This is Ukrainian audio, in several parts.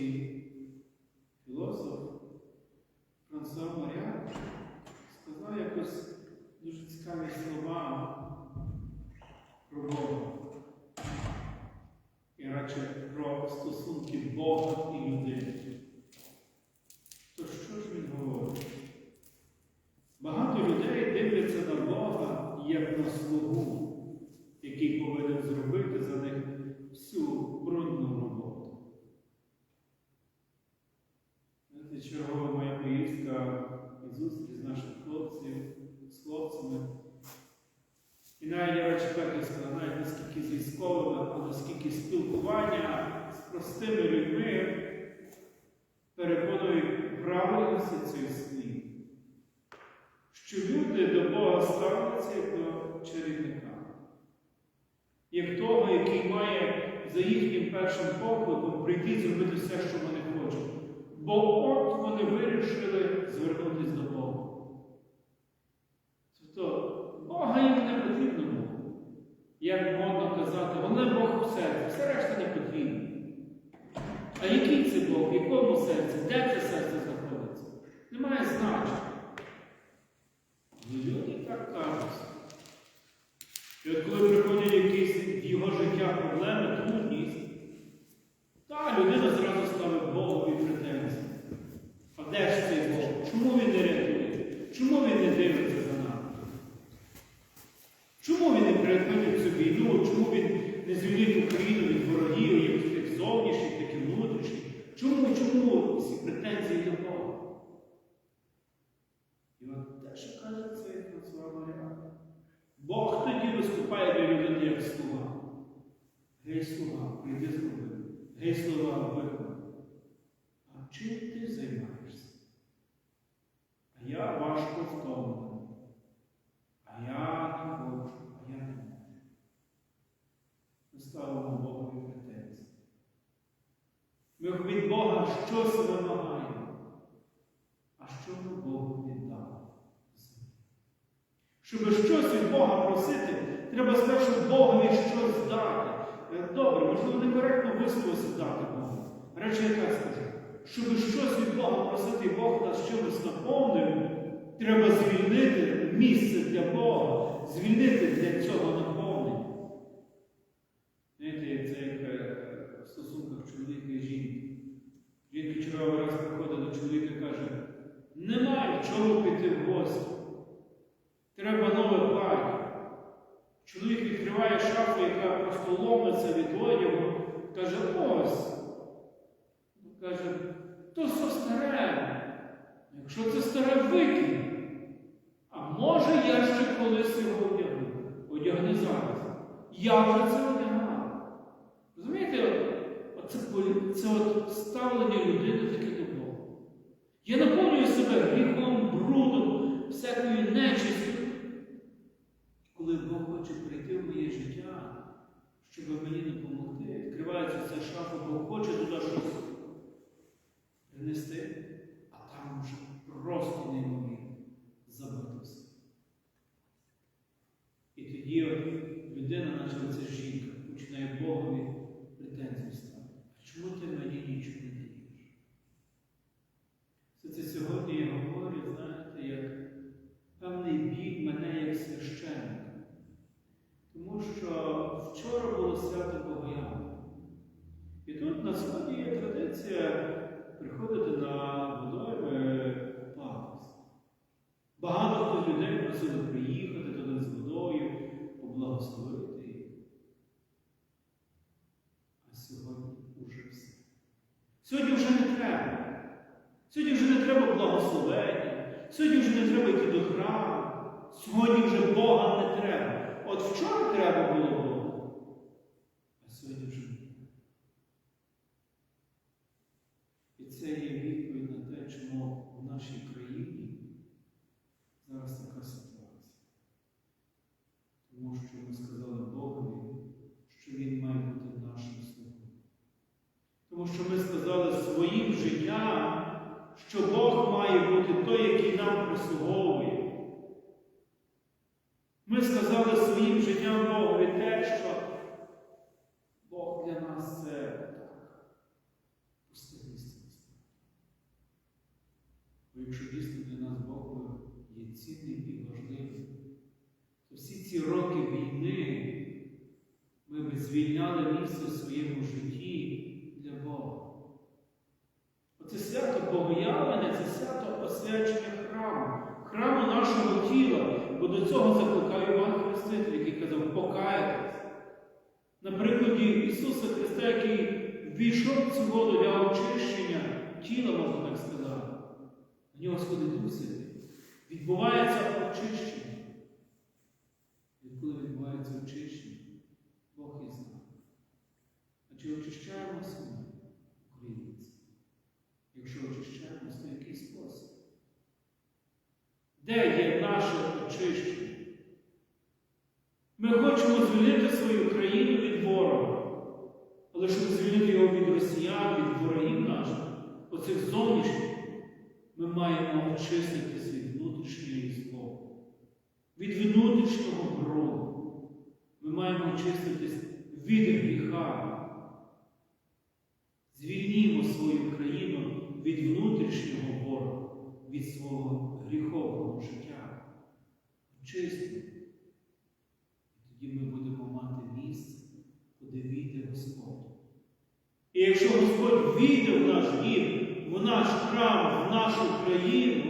французький філософ Франсуа Моря сказав якось дуже цікаві слова про Бога. І радше про стосунки Бога і людини. То що ж він говорить? Багато людей дивляться на Бога як на слугу, який повинен зробити за них всю Я речі так навіть наскільки з військовими, наскільки спілкування з простими людьми переконують правильності цих слів, що люди до Бога ставляться як до чарівника, як того, який має за їхнім першим покликом прийти зробити все, що вони хочуть. Бо от вони вирішили звернутися до Бога. Тобто Бога їм не потрібно було. Як можна казати, серці, все решта не потрібно. А який це Бог? В якому серці? Де це серце знаходиться? Немає значення. Люди так кажуть. І коли приходять якісь його життя проблеми, трудність, та людина зразу ставить Богові претензії. А де ж цей Бог? Чому він не рятує? Чому він не дивиться за нами? Чому він не припинив цю війну? Чому він не звільнив Україну від ворогів, як зовнішніх, так і внутрішніх? Чому, чому ці претензії до Бога? І от те, що каже цей Франсуа Маріан. Бог тоді виступає для людини як слуга. Гей, слуга, прийди зроби. Гей, слуга, виконай. А чим ти займаєшся? А я важко втомлений. А я не хочу, а я не можу. Ми ставимо Богові претензії. Ми від Бога щось вимагаємо. А що ми Богу віддали? Щоб щось від Бога просити, треба спершу Богові щось дати. Е, Добре, можливо, некоректно висловився дати Богу. Речі, я так скажу. Щоб щось від Бога просити, і Бог нас чимось наповнив, треба звільнити місце для Бога, звільнити для цього чоловіка і каже, немає чому піти в гості. Треба нове плаття. Чоловік відкриває шафу, яка просто ломиться від одягу, каже, ось. Каже, то все старе. Якщо це старе викинь. А може я ще колись його одягну. Одягни зараз. Я вже це одягав. Розумієте, оце, це от ставлення людини таке до Наповнюю себе гріхом, брудом, всякою нечистю. Коли Бог хоче прийти в моє життя, щоб мені допомогти, відкривається ця шафа, Бог хоче туди щось принести, а там вже просто неймовірно забито все. І тоді от людина, наче ця жінка, починає Богові претензії ставити. А чому ти мені нічого не даєш? Все це сьогодні я говорю, знаєте, як певний біль мене як священника. Тому що вчора було свято Богоявлення. І тут на сході є традиція приходити на водойми купатися. Багато хто людей просили приїхати туди з водою, поблагословити її. А сьогодні вже все. Сьогодні вже не треба. Сьогодні вже не треба благословення. Сьогодні вже не треба йти до храму. Сьогодні вже Бога не треба. От вчора треба було Бога, а сьогодні вже не треба. І це є відповідь на те, чому в нашій країні зараз така ситуація. ми сказали своїм життям Богові те, що Бог для нас це так. пусте місце. Бо якщо дійсно для нас Бог є цінним і важливим, то всі ці роки війни ми би звільняли місце в своєму житті для Бога. Оце свято Богоявлення, це свято освячення храму, храму нашого тіла. Бо до цього закликав Іван Хреститель, який казав покаятись. На прикладі Ісуса Христа, який ввійшов цю воду для очищення тіла, можна так сказати, на нього сходить Дух Святий. Відбувається очищення. Відколи відбувається очищення, Бог є з. А чи очищаємося ми, українці? Якщо очищаємося, то який спосіб? Де є? наше очищення. Ми хочемо звільнити свою країну від ворога, але щоб звільнити його від росіян, від ворогів наших, оцих зовнішніх, ми маємо очиститись від внутрішньої зло, від внутрішнього броду. Ми маємо очиститись від гріха. Звільнімо свою країну від внутрішнього ворога, від свого гріховного життя чистим. І тоді ми будемо мати місце, куди війде Господь. І якщо Господь війде в наш дім, в наш храм, в нашу країну,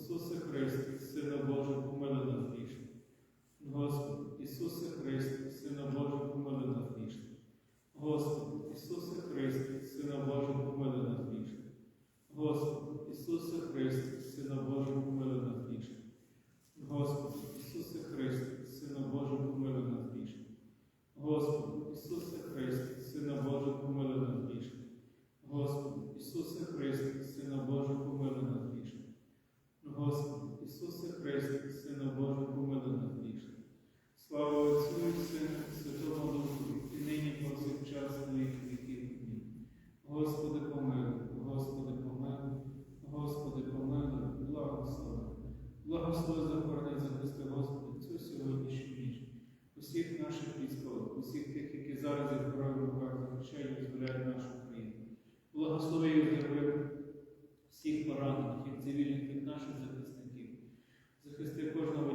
Ісусе Христе, Сина Божого, помилуй всіх поранених, як цивільних, так наших захисників, захисти кожного.